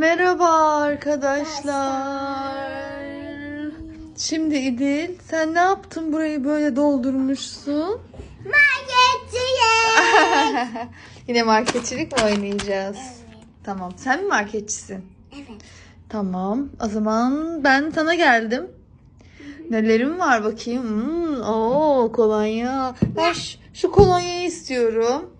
Merhaba arkadaşlar. Şimdi İdil sen ne yaptın burayı böyle doldurmuşsun? Marketçiyim. Yine marketçilik mi oynayacağız? Tamam sen mi marketçisin? evet. Tamam o zaman ben sana geldim. Nelerim var bakayım? Hmm, oo kolonya. Ben şu, şu kolonyayı istiyorum.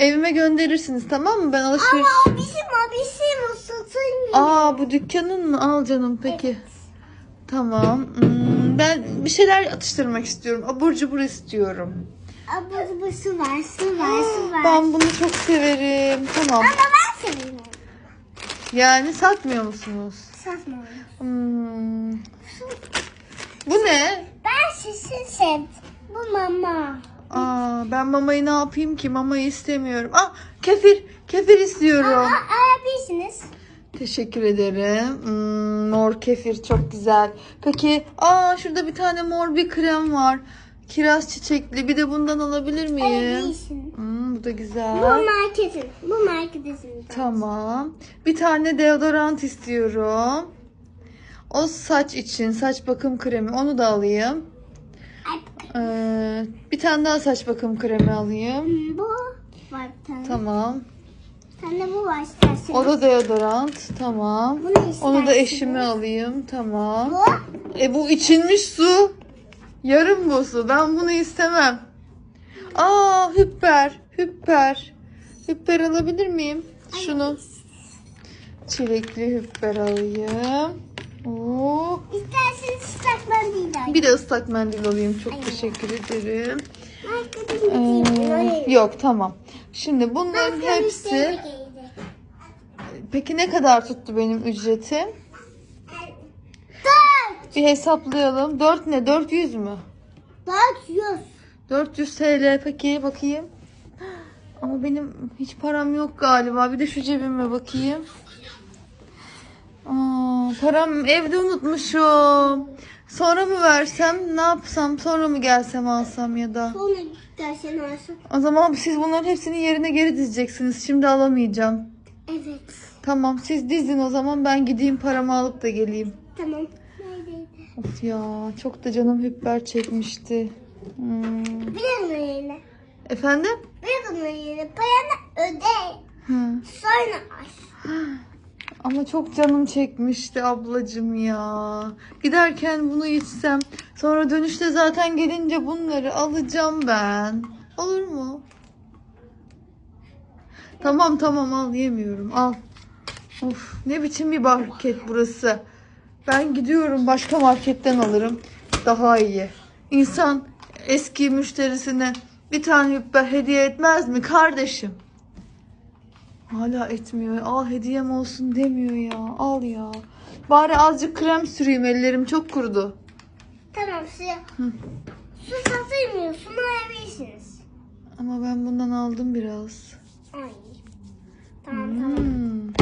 Evime gönderirsiniz tamam mı? Ben alışveriş... Ama o bizim o bizim o satılmıyor. Aa bu dükkanın mı? Al canım peki. Tamam. Hmm, ben bir şeyler atıştırmak istiyorum. Abur cubur istiyorum. Abur bu su var su var su var. Ben bunu çok severim. Tamam. Ama ben seviyorum. Yani satmıyor musunuz? Satmıyorum. Hmm. Bu ne? Ben şişin sevdim. Bu mama. Aa, ben mamayı ne yapayım ki? Mamayı istemiyorum. Ah kefir. Kefir istiyorum. Aa, alabilirsiniz. Teşekkür ederim. Hmm, mor kefir çok güzel. Peki, aa şurada bir tane mor bir krem var. Kiraz çiçekli. Bir de bundan alabilir miyim? Hmm, bu da Bu güzel. marketin. Bu marketin. Tamam. Bir tane deodorant istiyorum. O saç için saç bakım kremi onu da alayım. Ay, Ee, bir tane daha saç bakım kremi alayım. bu var bir tane. Tamam. Sen de bu var istersen. O da deodorant. Tamam. Bunu istersen. Onu da eşime alayım. Tamam. Bu. E bu içilmiş su. Yarım bu su. Ben bunu istemem. Aa hüpper. Hüpper. Hüpper alabilir miyim? Şunu. Çilekli hüpper alayım. Oo. İsterseniz ıslaklar değil de. Bir de ıslak mendil alayım. Çok Ay. teşekkür ederim. Ee, yok tamam. Şimdi bunların hepsi Peki ne kadar tuttu benim ücretim? Dört. Bir hesaplayalım. 4 ne? 400 mü? Dört yüz. 400 TL peki bakayım. Ama benim hiç param yok galiba. Bir de şu cebime bakayım. Aa, param evde unutmuşum. Sonra mı versem, ne yapsam, sonra mı gelsem alsam ya da. Sonra dersen alsın. O zaman siz bunların hepsini yerine geri dizeceksiniz. Şimdi alamayacağım. Evet. Tamam siz dizin o zaman ben gideyim paramı alıp da geleyim. Tamam. Neredeydi? Of ya çok da canım hüpper çekmişti. Hmm. Bir onun yerine. Efendim? Bir onun yerine. Paranı öde. Hı. Sonra aç. Ama çok canım çekmişti ablacığım ya. Giderken bunu içsem sonra dönüşte zaten gelince bunları alacağım ben. Olur mu? Tamam tamam al yemiyorum al. Of ne biçim bir market burası. Ben gidiyorum başka marketten alırım. Daha iyi. İnsan eski müşterisine bir tane hediye etmez mi kardeşim? Hala etmiyor. Al hediyem olsun demiyor ya. Al ya. Bari azıcık krem süreyim ellerim çok kurudu. Tamam suya. Su satılmıyor. Su alabilirsiniz. Ama ben bundan aldım biraz. Ay. Tamam tamam. Hmm.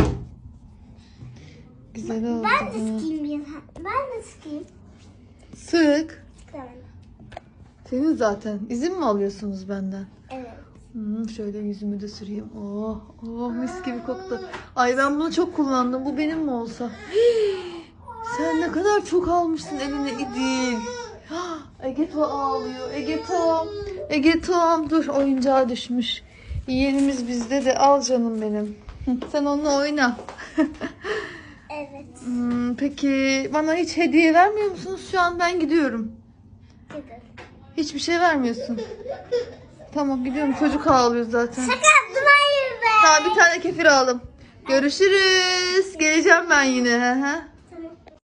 Güzel oldu. Ben de sıkayım bir. Ben de sıkayım. Sık. Tamam. Senin zaten. İzin mi alıyorsunuz benden? Evet. Hmm, şöyle yüzümü de süreyim. Oh, oh mis gibi koktu. Ay ben bunu çok kullandım. Bu benim mi olsa? Sen ne kadar çok almışsın eline İdil. Ege Tom ağlıyor. Ege Tom. Ege Tom. Dur oyuncağı düşmüş. Yeğenimiz bizde de al canım benim. Sen onunla oyna. Evet. Hmm, peki bana hiç hediye vermiyor musunuz? Şu an ben gidiyorum. Gidin. Hiçbir şey vermiyorsun. Tamam gidiyorum. Çocuk ağlıyor zaten. Şaka yaptım hayır be. Tamam bir tane kefir aldım. Görüşürüz. Geleceğim ben yine. Hı hı.